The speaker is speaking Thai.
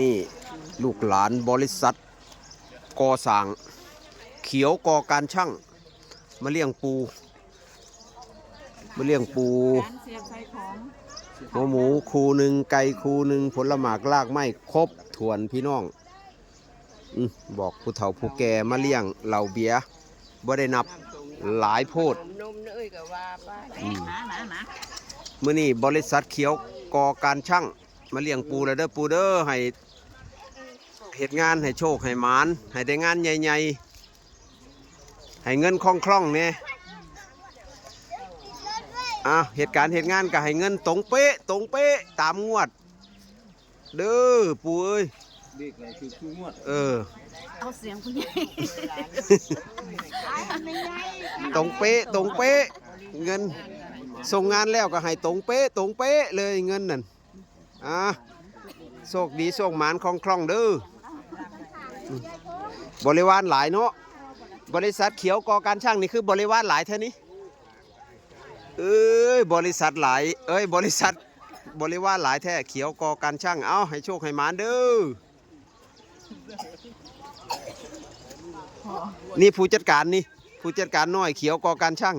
นี่ลูกหลานบริษัทกอสร้าง เขียวกอการช่างมาเลี้ยงปู มาเลี้ยงปูหัวหมูคูหนึ่งไก่คูหนึ่งผลหมากลากไม้ครบถ้วนพี่น้องอบอกผู้เฒ่าผู้แก่มาเลี้ยงเหล่าเบียบ่ได้นับหลายโพดเมื่อนี้บริษัทเขียวกอการช่างมาเลี้ยงปูแล้วเด้อปูเด้อให้ เหตุงานให้โชคให้หมานให้ได้งานใหญ่ๆให้เงินคล่องคล่องๆเนี่ยอะเหตุการณ์เหตุงานก็ให้เงินตรงเป๊ะตรงเป๊ะตามงวด เด้อปูเอ้ยเด็กเลยคือคู่งวดเออเอาเสียงคุณยายตรงเป๊ะตรงเป๊ะเงินส่งงานแล้วก็ให้ตรงเป๊ะตรงเป๊ะเลยเงินนั่นอะโชคดีโชคหมานคล่องคล่องๆเด้ออืม บริวารหลายเนาะบริษัทเขียวกอการช่างนี่คือบริวารหลายแท่นี้เอ้ยบริษัทหลายเอ้ยบริษัทบริวารหลายแท้เขียวกอการช่างเอาให้โชคให้หมานเด้อนี่ผู้จัดการนี่ผู้จัดการน้อยเขียวกอการช่าง